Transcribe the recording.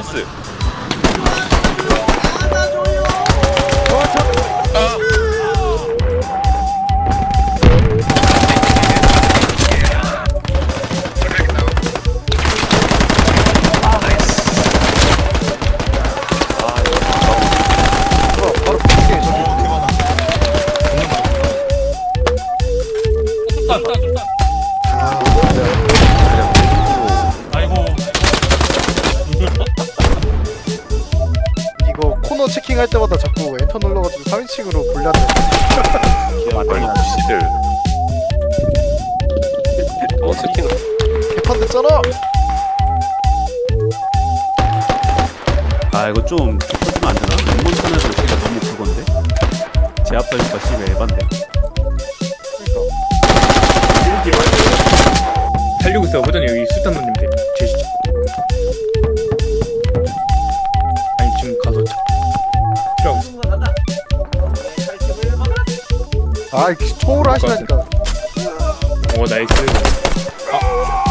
나이스. 어, 아 코너 체킹할 때마다 자꾸 엔터 눌러가지고 3인칭으로 불렸네 아니 씨들. 어 채팅. 개판 됐잖아 아 이거 좀 좁혀주면 안 되나? 왼문 편에서 제가 너무 그건데? 제압 설치가 심해 에반데 달리고 있어 보더니 여기 술탄노님들 계 아 초월 하시라니까. 오 나이스. 아우